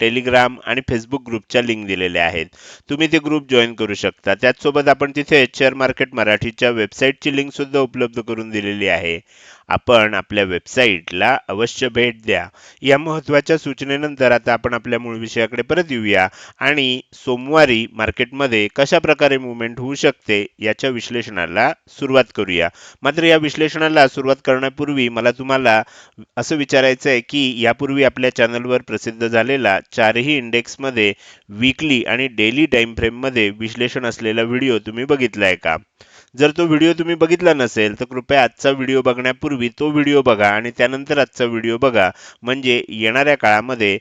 Telegram आणि Facebook ग्रुपच्या link दिलेल्या आहेत. तुम्ही ते ग्रुप जॉईन करू शकता. त्याचसोबत आपण तिथे शेअर मार्केट मराठीच्या वेबसाईटची लिंक सुद्धा उपलब्ध करून दिलेली आहे. आपण आपल्या वेबसाईटला अवश्य भेट द्या. या महत्त्वाच्या सूचनेनंतर आता आपण आपल्या मूळ विषयाकडे परत येऊया. आणि सोमवारी मार्केटमध्ये कशा प्रकारे मुवमेंट होऊ शकते याच्या विश्लेषणाला सुरुवात करूया. मात्र या विश्लेषणाला सुरुवात करण्यापूर्वी मला तुम्हाला असं विचारायचं आहे की यापूर्वी आपल्या चॅनलवर प्रसिद्ध झालेला चारही इंडेक्समध्ये वीकली आणि डेली टाईम फ्रेममध्ये विश्लेषण असलेला व्हिडिओ तुम्ही बघितला आहे का? जर तो व्हिडिओ तुम्ही बघितला नसेल तर कृपया आजचा व्हिडिओ बघण्यापूर्वी तो व्हिडिओ बघा आणि त्यानंतर आजचा व्हिडिओ बघा. म्हणजे येणाऱ्या काळामध्ये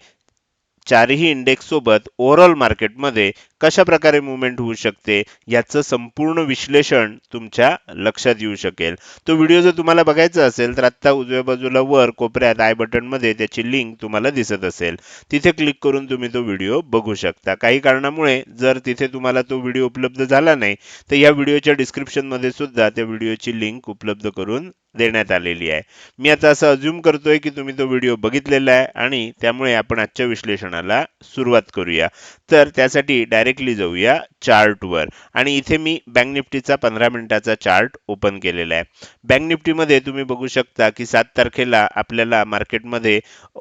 चारही इंडेक्स सोबत ओव्हरऑल मार्केटमध्ये कशा प्रकारे मुवमेंट होऊ शकते याचं संपूर्ण विश्लेषण तुमच्या लक्षात येऊ शकेल. तो व्हिडिओ जर तुम्हाला बघायचा असेल तर आत्ता उजव्या बाजूला वर कोपऱ्यात आय बटनमध्ये त्याची लिंक तुम्हाला दिसत असेल. तिथे क्लिक करून तुम्ही तो व्हिडिओ बघू शकता. काही कारणामुळे जर तिथे तुम्हाला तो व्हिडिओ उपलब्ध झाला नाही तर या व्हिडिओच्या डिस्क्रिप्शनमध्ये सुद्धा त्या व्हिडिओची लिंक उपलब्ध करून देण्यात आलेली आहे. मी आता असं अज्युम करतोय की तुम्ही तो व्हिडिओ बघितलेला आहे आणि त्यामुळे आपण आजच्या विश्लेषणाला सुरुवात करूया. तर त्यासाठी डायरेक्ट डायरेक्टली जाऊया चार्टवर आणि इथे मी बँक निफ्टीचा पंधरा मिनिटाचा चार्ट ओपन केलेला आहे. बँक निफ्टीमध्ये तुम्ही बघू शकता की सात तारखेला आपल्याला मार्केटमध्ये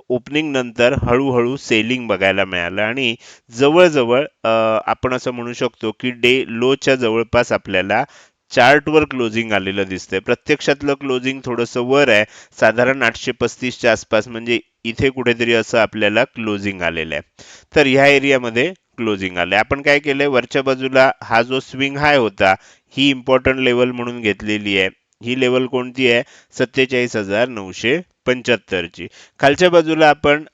ओपनिंग नंतर हळूहळू सेलिंग बघायला मिळालं. आणि जवळजवळ आपण असं म्हणू शकतो की डे लोच्या जवळपास आपल्याला चार्टवर क्लोजिंग आलेलं दिसतंय. प्रत्यक्षातलं क्लोजिंग थोडंसं वर आहे. साधारण आठशे पस्तीसच्या आसपास म्हणजे इथे कुठेतरी असं आपल्याला क्लोजिंग आलेलं आहे. तर ह्या एरियामध्ये क्लोजिंग आले. आपण काय केलंय? वरच्या बाजूला हा जो स्विंग हाय होता ही इम्पॉर्टंट लेवल म्हणून घेतलेली आहे. ही लेवल कोणती आहे? सत्तेचाळीस हजार नऊशे पंच्याहत्तरची. खालच्या बाजूला आपण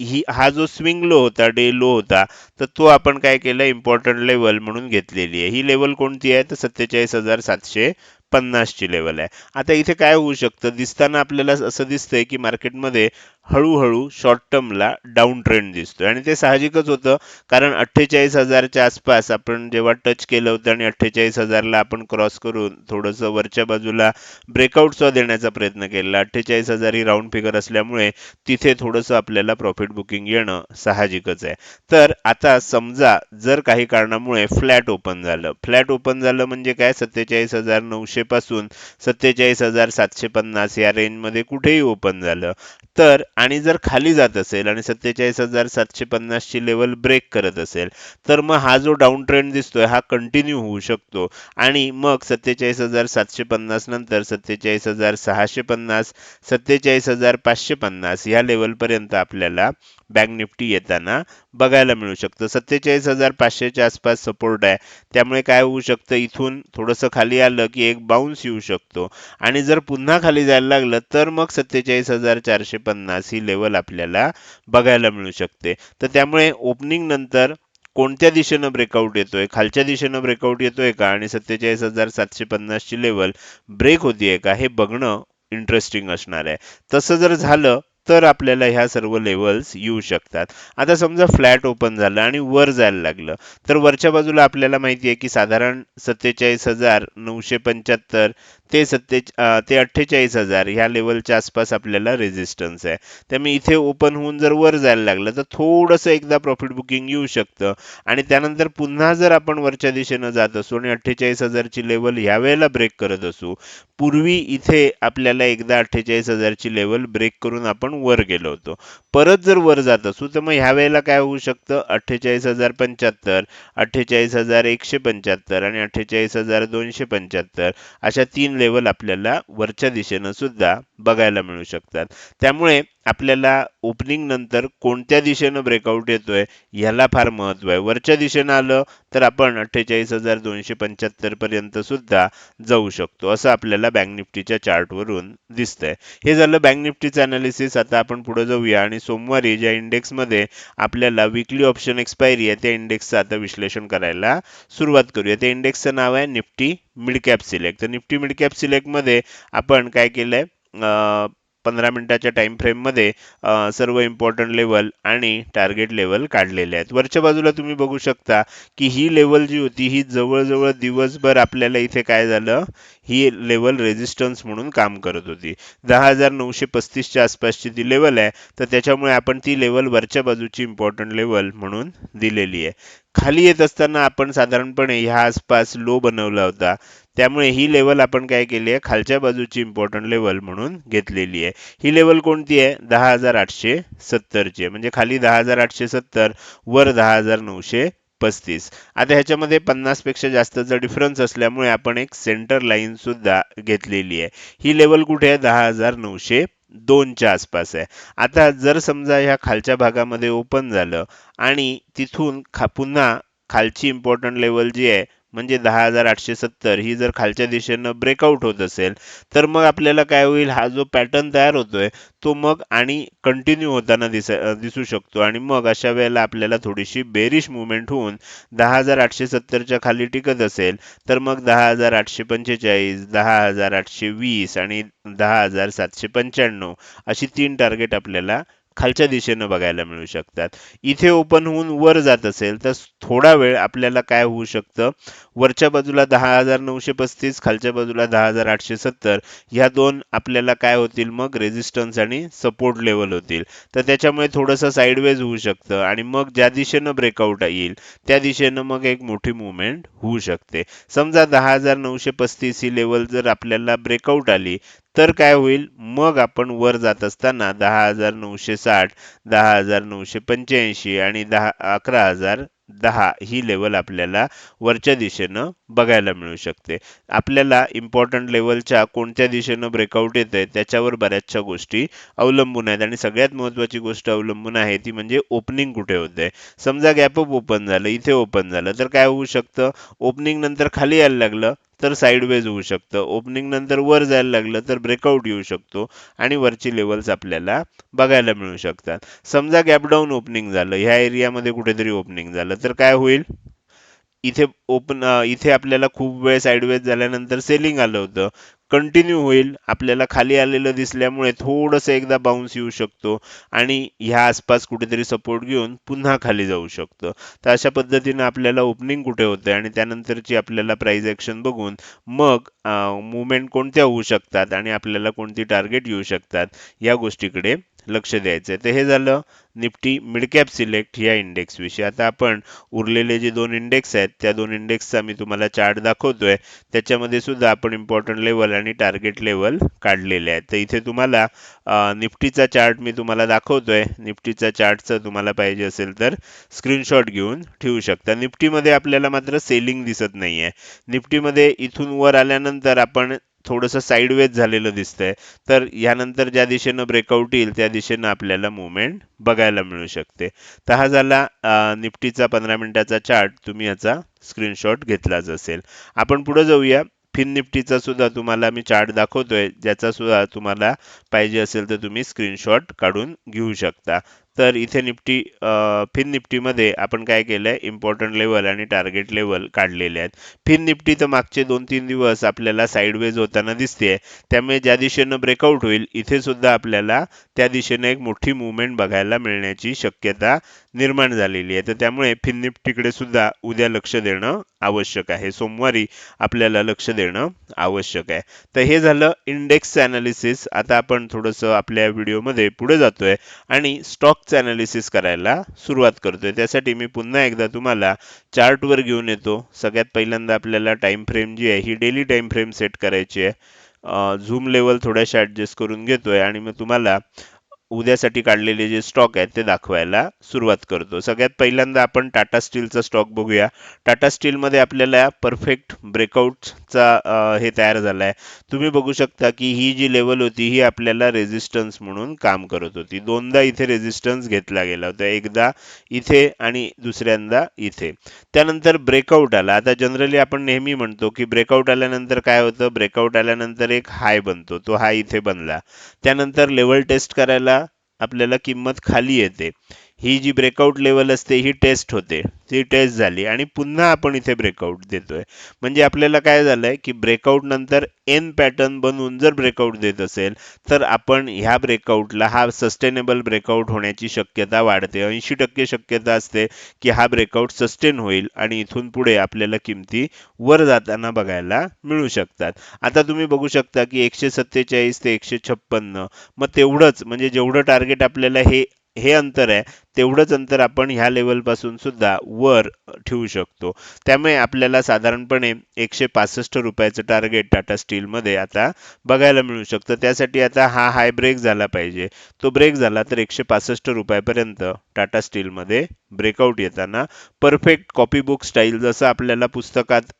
ही हा जो स्विंग लो होता डे लो होता तर तो आपण काय केलं इम्पॉर्टंट लेवल म्हणून घेतलेली आहे. ही लेवल कोणती आहे? तर सत्तेचाळीस हजार सातशे पन्नासची लेवल आहे. आता इथे काय होऊ शकतं? दिसताना आपल्याला असं दिसतंय की मार्केटमध्ये हळूहळू शॉर्ट टर्मला डाऊन ट्रेंड दिसतोय. आणि ते साहजिकच होतं कारण अठ्ठेचाळीस हजारच्या आसपास आपण जेव्हा टच केलं होतं आणि अठ्ठेचाळीस हजारला आपण क्रॉस करून थोडंसं वरच्या बाजूला ब्रेकआउटचा देण्याचा प्रयत्न केला. अठ्ठेचाळीस हजार ही राऊंड फिगर असल्यामुळे तिथे थोडंसं आपल्याला प्रॉफिट बुकिंग येणं साहजिकच आहे. तर आता समजा जर काही कारणामुळे फ्लॅट ओपन झालं. फ्लॅट ओपन झालं म्हणजे काय? सत्तेचाळीस हजार नऊशे पासून सत्तेचाळीस हजार सातशे पन्नास या रेंजमध्ये कुठेही ओपन झालं. तर आणि जर खाली जात असेल आणि सत्तेचाळीस हजार सातशे पन्नासची लेवल ब्रेक करत असेल तर मग हा जो डाऊन ट्रेंड दिसतोय हा कंटिन्यू होऊ शकतो. आणि मग सत्तेचाळीस हजार सातशे पन्नास नंतर सत्तेचाळीस हजार सहाशे पन्नास सत्तेचाळीस हजार पाचशे पन्नास या लेवलपर्यंत आपल्याला बँक निफ्टी येताना बघायला मिळू शकतं. सत्तेचाळीस हजार पाचशेच्या आसपास सपोर्ट आहे. त्यामुळे काय होऊ शकतं? इथून थोडंसं खाली आलं की एक बाउन्स येऊ शकतो. आणि जर पुन्हा खाली जायला लागलं तर मग सत्तेचाळीस हजार चारशे पन्नास ही लेवल आपल्याला बघायला मिळू शकते. तर त्यामुळे ओपनिंग नंतर कोणत्या दिशेनं ब्रेकआउट येतोय? खालच्या दिशेनं ब्रेकआउट येतोय का? आणि सत्तेचाळीस हजार सातशे पन्नासची लेवल ब्रेक होतीये का? हे बघणं इंटरेस्टिंग असणार आहे. तसं जर झालं तर आपल्याला ह्या सर्व लेवल्स येऊ शकतात. आता समजा फ्लॅट ओपन झालं आणि वर जायला लागलं तर वरच्या बाजूला आपल्याला माहिती आहे की साधारण सत्तेचाळीस हजार नऊशे पंच्याहत्तर ते सत्ते ते अठ्ठेचाळीस हजार ह्या लेवलच्या आसपास आपल्याला रेझिस्टन्स आहे. त्यामुळे इथे ओपन होऊन जर वर जायला लागलं तर थोडंसं एकदा प्रॉफिट बुकिंग येऊ शकतं. आणि त्यानंतर पुन्हा जर आपण वरच्या दिशेनं जात असू आणि अठ्ठेचाळीस हजारची लेवल ह्या वेळेला ब्रेक करत असू पूर्वी इथे आपल्याला एकदा अठ्ठेचाळीस हजारची लेवल ब्रेक करून आपण वर गेलो होतो. परत जर वर जात असू तर मग ह्या वेळेला काय होऊ शकतं? अठ्ठेचाळीस हजार पंच्याहत्तर अठ्ठेचाळीस हजार एकशे पंच्याहत्तर आणि अठ्ठेचाळीस हजार दोनशे पंच्याहत्तर अशा तीन लेवल आपल्याला वरच्या दिशेनं सुद्धा बघायला मिळू शकतात. त्यामुळे आपल्याला ओपनिंग नंतर कोणत्या दिशेनं ब्रेकआउट येतोय ह्याला फार महत्त्व आहे. वरच्या दिशेनं आलं तर आपण अठ्ठेचाळीस हजार दोनशे पंच्याहत्तर पर्यंत सुद्धा जाऊ शकतो असं आपल्याला बँक निफ्टीच्या चार्टवरून दिसतंय. हे झालं बँक निफ्टीचं अनालिसिस आता आपण पुढे जाऊया आणि सोमवारी ज्या इंडेक्समध्ये आपल्याला विकली ऑप्शन एक्सपायरी आहे त्या इंडेक्सचं आता विश्लेषण करायला सुरुवात करूया. त्या इंडेक्सचं नाव आहे निफ्टी मिडकॅप सिलेक्ट तर निफ्टी मिडकॅप सिलेक्टमध्ये आपण काय केलंय? पंधरा मिनिटाच्या टाइम फ्रेममध्ये सर्व इम्पॉर्टंट लेवल आणि टार्गेट लेवल काढलेले आहेत. वरच्या बाजूला तुम्ही बघू शकता की ही लेवल जी होती ही जवळजवळ दिवसभर आपल्याला इथे काय झालं? ही लेवल रेजिस्टन्स म्हणून काम करत होती. दहा हजार नऊशे पस्तीसच्या आसपासची ती लेवल आहे तर त्याच्यामुळे आपण ती लेवल वरच्या बाजूची इम्पॉर्टंट लेवल म्हणून दिलेली आहे. खाली येत असताना आपण साधारणपणे ह्या आसपास लो बनवला होता. त्यामुळे ही लेवल आपण काय केली आहे? खालच्या बाजूची इम्पॉर्टंट लेवल म्हणून घेतलेली आहे. ही लेवल कोणती आहे? दहा हजार आठशे सत्तरची आहे. म्हणजे खाली दहा हजार आठशे सत्तर वर दहा हजार नऊशे पस्तीस. आता ह्याच्यामध्ये पन्नासपेक्षा जास्तचा डिफरन्स असल्यामुळे आपण एक सेंटर लाईन सुद्धा घेतलेली आहे. ही लेवल कुठे आहे? दहा हजार नऊशे दोनच्या आसपास आहे. आता जर समजा ह्या खालच्या भागामध्ये ओपन झालं आणि तिथून खा पुन्हा खालची इम्पॉर्टंट लेवल जी आहे म्हणजे दहा हजार आठशे सत्तर ही जर खालच्या दिशेनं ब्रेकआउट होत असेल तर मग आपल्याला काय होईल? हा जो पॅटर्न तयार होतोय तो मग आणि कंटिन्यू होताना दिस दिसू शकतो. आणि मग अशा वेळेला आपल्याला थोडीशी बेरिश मुवमेंट होऊन दहा हजार आठशे सत्तरच्या खाली टिकत असेल तर मग दहा हजार आठशे पंचेचाळीस दहा हजार आठशे वीस आणि दहा हजार सातशे पंच्याण्णव अशी तीन टार्गेट आपल्याला खालच्या दिशेनं बघायला मिळू शकतात. इथे ओपन होऊन वर जात असेल तर थोडा वेळ आपल्याला काय होऊ शकतं? वरच्या बाजूला दहा हजार नऊशे पस्तीस खालच्या बाजूला दहा हजार आठशे सत्तर ह्या दोन आपल्याला काय होतील? मग रेजिस्टन्स आणि सपोर्ट लेवल होतील. तर त्याच्यामुळे थोडंसं साईडवेज होऊ शकतं आणि मग ज्या दिशेनं ब्रेकआउट येईल त्या दिशेनं मग एक मोठी मुवमेंट होऊ शकते. समजा दहा हजार नऊशे पस्तीस ही लेवल जर आपल्याला ब्रेकआउट आली तर काय होईल? मग आपण वर जात असताना दहा हजार नऊशे साठ दहा हजार नऊशे पंच्याऐंशी आणि दहा अकरा हजार दहा ही लेवल आपल्याला वरच्या दिशेनं बघायला मिळू शकते. आपल्याला इम्पॉर्टंट लेवलच्या कोणत्या दिशेनं ब्रेकआउट येत आहे त्याच्यावर बऱ्याचशा गोष्टी अवलंबून आहेत. आणि सगळ्यात महत्वाची गोष्ट अवलंबून आहे ती म्हणजे ओपनिंग कुठे होते समजा गॅपअप ओपन झालं इथे ओपन झालं तर काय होऊ शकतं? ओपनिंग नंतर खाली यायला लागलं तर साईडवेज होऊ शकतं. ओपनिंग नंतर वर जायला लागलं तर ब्रेकआउट येऊ शकतो आणि वरची लेवल्स आपल्याला बघायला मिळू शकतात. समजा गॅपडाऊन ओपनिंग झालं ह्या एरियामध्ये कुठेतरी ओपनिंग झालं तर काय होईल? इथे ओपन इथे आपल्याला खूप वेळ साईडवेज झाल्यानंतर सेलिंग आलं होतं. कंटिन्यू होईल आपल्याला खाली आलेलं दिसल्यामुळे थोडंसं एकदा बाउन्स येऊ शकतो आणि ह्या आसपास कुठेतरी सपोर्ट घेऊन पुन्हा खाली जाऊ शकतो. तर अशा पद्धतीनं आपल्याला ओपनिंग कुठे होते आणि त्यानंतरची आपल्याला प्राईज ॲक्शन बघून मग मुवमेंट कोणत्या होऊ शकतात आणि आपल्याला कोणती टार्गेट येऊ शकतात या गोष्टीकडे लक्ष द्यायचं आहे तर हे झालं निफ्टी मिडकॅप सिलेक्ट या इंडेक्सविषयी आता आपण उरलेले जे दोन इंडेक्स आहेत त्या दोन इंडेक्सचा मी तुम्हाला चार्ट दाखवतोय. त्याच्यामध्ये सुद्धा आपण इम्पॉर्टंट लेवल आणि टार्गेट लेवल काढलेले आहेत. तर इथे तुम्हाला निफ्टीचा चार्ट मी तुम्हाला दाखवतोय. निफ्टीचा चार्टचं तुम्हाला पाहिजे असेल तर स्क्रीनशॉट घेऊन ठेवू शकता. निफ्टीमध्ये आपल्याला मात्र सेलिंग दिसत नाही आहे निफ्टीमध्ये इथून वर आल्यानंतर आपण थोडंसं साईडवेज झालेलं दिसतंय. तर यानंतर ज्या दिशेनं ब्रेकआउट येईल त्या दिशेनं आपल्याला मुवमेंट बघायला मिळू शकते. तर हा झाला निफ्टीचा पंधरा मिनिटाचा चार्ट तुम्ही याचा स्क्रीनशॉट घेतलाच असेल. आपण पुढे जाऊया. फिन निफ्टीचा सुद्धा तुम्हाला मी चार्ट दाखवतोय. ज्याचा सुद्धा तुम्हाला पाहिजे असेल तर तुम्ही स्क्रीनशॉट काढून घेऊ शकता. तर इथे निफ्टी फिन निफ्टीमध्ये आपण काय केलंय? इम्पॉर्टंट लेवल आणि टार्गेट लेवल काढलेले आहेत. फिन निफ्टी तर मागचे दोन तीन दिवस आपल्याला साईडवेज होताना दिसते त्यामुळे ज्या दिशेनं ब्रेकआउट होईल इथे सुद्धा आपल्याला त्या दिशेने एक मोठी मुवमेंट बघायला मिळण्याची शक्यता निर्माण झालेली आहे. तर त्यामुळे फिन निफ्टीकडे सुद्धा उद्या लक्ष देणं आवश्यक आहे. सोमवारी आपल्याला लक्ष देणं आवश्यक आहे. तर हे झालं इंडेक्स अनालिसिस आता आपण थोडंसं आपल्या व्हिडिओमध्ये पुढे जातोय. आणि स्टॉक स्टॉकचं अनालिसिस करायला सुरुवात करतोय. त्यासाठी मी पुन्हा एकदा तुम्हाला चार्टवर घेऊन येतो. सगळ्यात पहिल्यांदा आपल्याला टाइम फ्रेम जी आहे ही डेली टाइम फ्रेम सेट करायची आहे. झूम लेवल थोड्याशा ॲडजस्ट करून घेतोय आणि मग तुम्हाला उद्यासाठी काढलेले जे स्टॉक आहेत ते दाखवायला सुरुवात करतो. सगळ्यात पहिल्यांदा आपण टाटा स्टीलचा स्टॉक बघूया. टाटा स्टीलमध्ये आपल्याला परफेक्ट ब्रेकआउटचा हे तयार झाला आहे तुम्ही बघू शकता की ही जी लेवल होती ही आपल्याला रेझिस्टन्स म्हणून काम करत होती. दोनदा इथे रेझिस्टन्स घेतला गेला होता. एकदा इथे आणि दुसऱ्यांदा इथे. त्यानंतर ब्रेकआउट आला. आता जनरली आपण नेहमी म्हणतो की ब्रेकआउट आल्यानंतर काय होतं? ब्रेकआउट आल्यानंतर एक हाय बनतो. तो हाय इथे बनला. त्यानंतर लेवल टेस्ट करायला आपल्याला किंमत खाली येते. ही जी ब्रेकआउट लेवल असते ही टेस्ट होते. ती टेस्ट झाली आणि पुन्हा आपण इथे ब्रेकआउट देतोय. म्हणजे आपल्याला काय झालं आहे की ब्रेकआउट नंतर एन पॅटर्न बनवून जर ब्रेकआउट देत असेल तर आपण ह्या ब्रेकआउटला हा सस्टेनेबल ब्रेकआउट होण्याची शक्यता वाढते. ऐंशी टक्के शक्यता असते की हा ब्रेकआउट सस्टेन होईल आणि इथून पुढे आपल्याला किमती वर जाताना बघायला मिळू शकतात. आता तुम्ही बघू शकता की एकशे सत्तेचाळीस ते एकशे छप्पन्न मग तेवढंच म्हणजे जेवढं टार्गेट आपल्याला हे हे अंतर आहे तेवढंच अंतर आपण ह्या लेवलपासून सुद्धा वर ठेवू शकतो. त्यामुळे आपल्याला साधारणपणे एकशे पासष्ट रुपयाचं टार्गेट टाटा स्टीलमध्ये आता बघायला मिळू शकतं. त्यासाठी आता हा हाय ब्रेक झाला पाहिजे. तो ब्रेक झाला तर एकशे पासष्ट रुपयापर्यंत टाटा स्टीलमध्ये ब्रेकआउट येताना परफेक्ट कॉपी बुक स्टाईल जसं आपल्याला पुस्तकात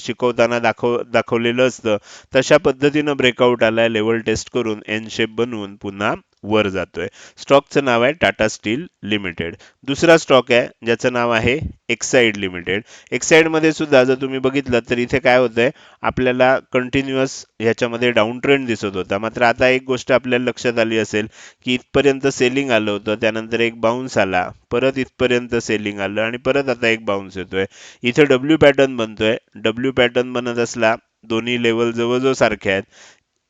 शिकवताना दाखव दाखवलेलं असतं तशा पद्धतीनं ब्रेकआउट आलाय. लेवल टेस्ट करून एन शेप बनवून पुन्हा वर जातोय. स्टॉकचं नाव आहे टाटा स्टील लिमिटेड. दुसरा स्टॉक आहे ज्याचं नाव आहे एक्साईड लिमिटेड. एक्साईडमध्ये सुद्धा जर तुम्ही बघितलं तर इथे काय होतंय आपल्याला कंटिन्युअस ह्याच्यामध्ये डाऊन ट्रेंड दिसत होता. मात्र आता एक गोष्ट आपल्याला लक्षात आली असेल की इथपर्यंत सेलिंग आलं होतं त्यानंतर एक बाउन्स आला. परत इथपर्यंत सेलिंग आलं आणि परत आता एक बाउन्स येतोय. इथे डब्ल्यू पॅटर्न बनतोय. डब्ल्यू पॅटर्न बनत असला दोन्ही लेवल जवळजवळ सारखे आहेत.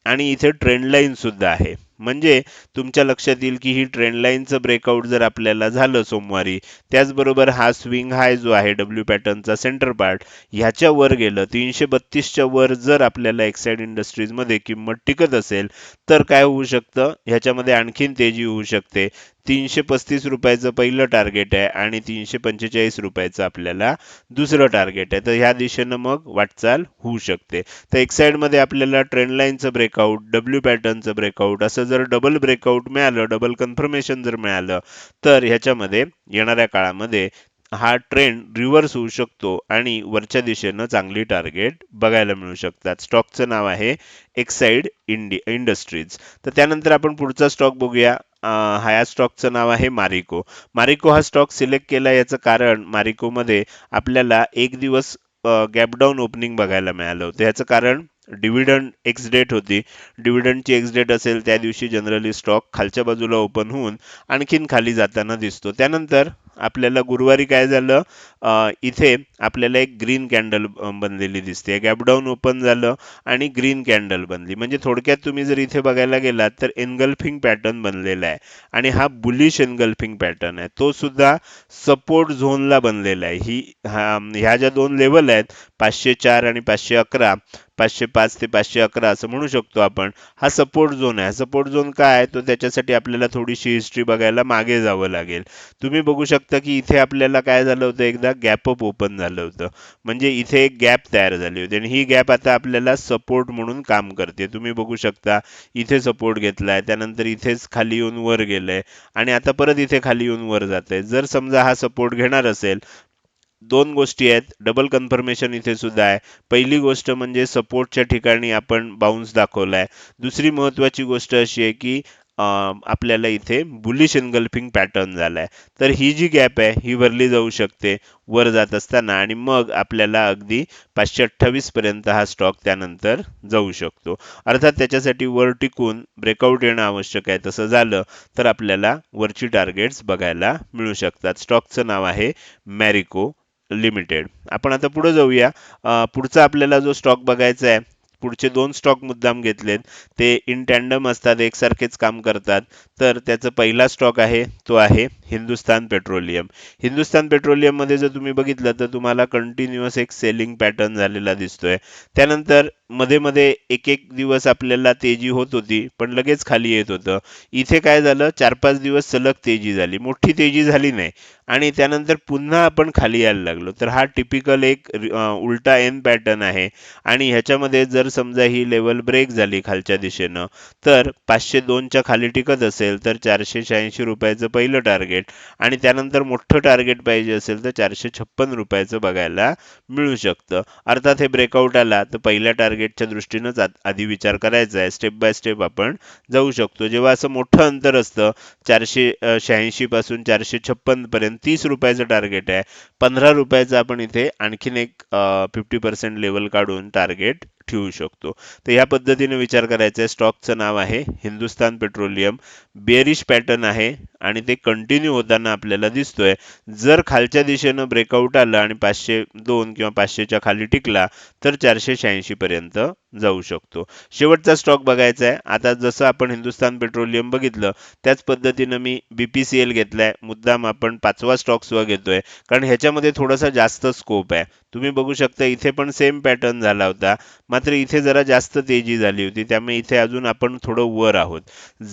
आणि इथे ट्रेंड लाईन सुद्धा आहे. म्हणजे तुमच्या लक्षात येईल की ही ट्रेंड लाईनचं ब्रेकआउट जर आपल्याला झालं सोमवारी त्याचबरोबर हा स्विंग हाय जो आहे डब्ल्यू पॅटर्नचा सेंटर पार्ट ह्याच्या वर गेलं तीनशे बत्तीसच्या वर जर आपल्याला एक्साईड इंडस्ट्रीजमध्ये किंमत टिकत असेल तर काय होऊ शकतं? ह्याच्यामध्ये आणखीन तेजी होऊ शकते. तीनशे पस्तीस रुपयाचं पहिलं टार्गेट आहे आणि तीनशे पंचेचाळीस रुपयाचं आपल्याला दुसरं टार्गेट आहे. तर ह्या दिशेनं मग वाटचाल होऊ शकते. तर एक मध्ये आपल्याला ट्रेंडलाईनचं ब्रेकआउट डब्ल्यू पॅटर्नचं ब्रेकआउट असं जर डबल ब्रेकआउट मिळालं डबल कन्फर्मेशन जर मिळालं तर ह्याच्यामध्ये येणाऱ्या काळामध्ये हा ट्रेंड रिव्हर्स होऊ शकतो आणि वरच्या दिशेनं चांगली टार्गेट बघायला मिळू शकतात. स्टॉकचं नाव आहे एक्साइड इंडी इंडस्ट्रीज तर त्यानंतर आपण पुढचा स्टॉक बघूया. हा या स्टॉकचं नाव आहे मारिको. मारिको हा स्टॉक सिलेक्ट केला याचं कारण मारिकोमध्ये आपल्याला एक दिवस गॅपडाऊन ओपनिंग बघायला मिळालं होतं. याचं कारण डिव्हिडंड एक्स डेट होती. डिव्हिडंडची एक्स डेट असेल त्या दिवशी जनरली स्टॉक खालच्या बाजूला ओपन होऊन आणखीन खाली जाताना दिसतो. त्यानंतर आपल्याला गुरुवारी काय झालं? इथे आपल्याला एक ग्रीन कॅन्डल बनलेली दिसते. गॅपडाऊन ओपन झालं आणि ग्रीन कॅन्डल बनली. म्हणजे थोडक्यात तुम्ही जर इथे बघायला गेलात तर एनगल्फिंग पॅटर्न बनलेला आहे. आणि हा बुलिश एनगल्फिंग पॅटर्न आहे. तो सुद्धा सपोर्ट झोनला बनलेला आहे. ही ह्या ज्या दोन लेवल आहेत पाचशे चार आणि पाचशे अकरा पाचशे पाच ते पाचशे अकरा असं म्हणू शकतो आपण हा सपोर्ट झोन आहे. सपोर्ट झोन काय आहे? तो त्याच्यासाठी आपल्याला थोडीशी हिस्ट्री बघायला मागे जावं लागेल. तुम्ही बघू शकता की इथे आपल्याला काय झालं होतं एकदा गॅप अप ओपन झालं होतं. म्हणजे इथे एक गॅप तयार झाली होती आणि ही गॅप आता आपल्याला सपोर्ट म्हणून काम करते. तुम्ही बघू शकता इथे सपोर्ट घेतलाय त्यानंतर इथेच खाली येऊन वर गेलंय आणि आता परत इथे खाली येऊन वर जात आहे जर समजा हा सपोर्ट घेणार असेल दोन गोष्टी आहेत. डबल कन्फर्मेशन इथे सुद्धा आहे. पहिली गोष्ट म्हणजे सपोर्टच्या ठिकाणी आपण बाउन्स दाखवलाय. दुसरी महत्वाची गोष्ट अशी आहे की आपल्याला इथे बुलिश एनगल्फिंग पॅटर्न झालाय. तर ही जी गॅप आहे ही भरली जाऊ शकते वर जात असताना. आणि मग आपल्याला अगदी पाचशे अठ्ठावीसपर्यंत हा स्टॉक त्यानंतर जाऊ शकतो. अर्थात त्याच्यासाठी वर टिकून ब्रेकआउट येणं आवश्यक आहे. तसं झालं तर आपल्याला वरची टार्गेट्स बघायला मिळू शकतात. स्टॉकचं नाव आहे मॅरिको लिमिटेड आपण आता पुढे जाऊया. पुढचा आपल्याला जो स्टॉक बघायचा आहे पुढचे दोन स्टॉक मुद्दाम घेतलेत. ते इन टँडम असतात एकसारखेच काम करतात. तर त्याचा पहिला स्टॉक आहे तो आहे हिंदुस्तान पेट्रोलियम. हिंदुस्तान पेट्रोलियममध्ये जर तुम्ही बघितलं तर तुम्हाला कंटिन्युअस एक सेलिंग पॅटर्न झालेला दिसतोय. त्यानंतरमध्ये मध्ये एक एक दिवस आपल्याला तेजी होत होती पण लगेच खाली येत होतं. इथे काय झालं? चार पाच दिवस सलग तेजी झाली. मोठी तेजी झाली नाही. आणि त्यानंतर पुन्हा आपण खाली यायला लागलो. तर हा टिपिकल एक उलटा एन पॅटर्न आहे. आणि ह्याच्यामध्ये जर समजा ही लेवल ब्रेक झाली खालच्या दिशेनं तर पाचशे दोनच्या खाली टिकत असेल तर चारशे शहाऐंशी रुपयाचं पहिलं टार्गेट आणि त्यानंतर मोठं टार्गेट पाहिजे असेल तर चारशे छप्पन रुपयाचं बघायला मिळू शकतं. अर्थात हे ब्रेकआउट आला तर पहिल्या टार्गेटच्या दृष्टीनंच आधी विचार करायचा आहे. स्टेप बाय स्टेप आपण जाऊ शकतो. जेव्हा असं मोठं अंतर असतं चारशे शहाऐंशी पासून चारशे छप्पन पर्यंत तीस रुपयाचं टार्गेट आहे. पंधरा रुपयाचं आपण इथे आणखीन एक फिफ्टी पर्सेंट लेवल काढून टार्गेट ठेवू शकतो. तर ह्या पद्धतीने विचार करायचा आहे. स्टॉकचं नाव आहे हिंदुस्तान पेट्रोलियम. बेरिश पॅटर्न आहे आणि ते कंटिन्यू होताना आपल्याला दिसतोय. जर खालच्या दिशेनं ब्रेकआउट आलं आणि पाचशे दोन किंवा पाचशेच्या खाली टिकला तर चारशे शहाऐंशी पर्यंत जाऊ शकतो. शेवटचा स्टॉक बघायचा आहे. आता जसं आपण हिंदुस्तान पेट्रोलियम बघितलं त्याच पद्धतीनं मी बीपीसीएल घेतलाय. मुद्दाम आपण पाचवा स्टॉक सुद्धा घेतोय. कारण ह्याच्यामध्ये थोडासा जास्त स्कोप आहे. तुम्ही बघू शकता इथे पण सेम पॅटर्न झाला होता. मात्र इथे जरा जास्त तेजी झाली होती. त्यामुळे इथे अजून आपण थोडं वर आहोत.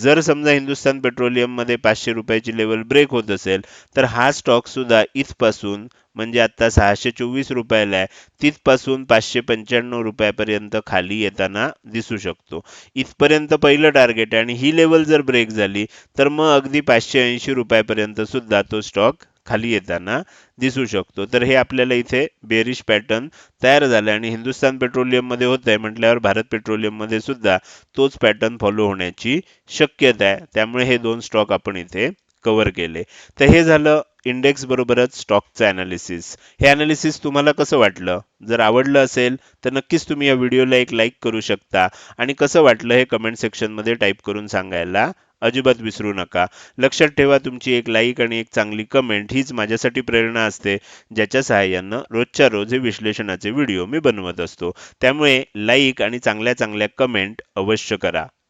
जर समजा हिंदुस्तान पेट्रोलियममध्ये पाचशे रुपयाची लेवल ब्रेक होत असेल तर हा स्टॉक सुद्धा इथपासून म्हणजे आता सहाशे चोवीस रुपयाला आहे तिथपासून पाचशे पंच्याण्णव रुपयापर्यंत खाली येताना दिसू शकतो. इथपर्यंत पहिलं टार्गेट आहे आणि ही लेवल जर ब्रेक झाली तर मग अगदी पाचशे ऐंशी रुपयापर्यंत सुद्धा तो स्टॉक खाली येताना दिसू शकतो. तर हे आपल्याला इथे बेरिश पॅटर्न तयार झाला आणि हिंदुस्तान पेट्रोलियममध्ये होत आहे म्हटल्यावर भारत पेट्रोलियममध्ये सुद्धा तोच पॅटर्न फॉलो होण्याची शक्यता आहे. त्यामुळे हे दोन स्टॉक आपण इथे कव्हर केले. तर हे झालं इंडेक्स बरोबरच स्टॉकचं ॲनालिसिस हे ॲनालिसिस तुम्हाला कसं वाटलं? जर आवडलं असेल तर नक्कीच तुम्ही या व्हिडिओला एक लाईक करू शकता. आणि कसं वाटलं हे कमेंट सेक्शनमध्ये टाईप करून सांगायला अजिबात विसरू नका. लक्षात ठेवा तुमची एक लाईक आणि एक चांगली कमेंट हीच माझ्यासाठी प्रेरणा असते ज्याच्या सहाय्यानं रोजच्या रोज हे विश्लेषणाचे व्हिडिओ मी बनवत असतो. त्यामुळे लाईक आणि चांगल्या चांगल्या कमेंट अवश्य करा.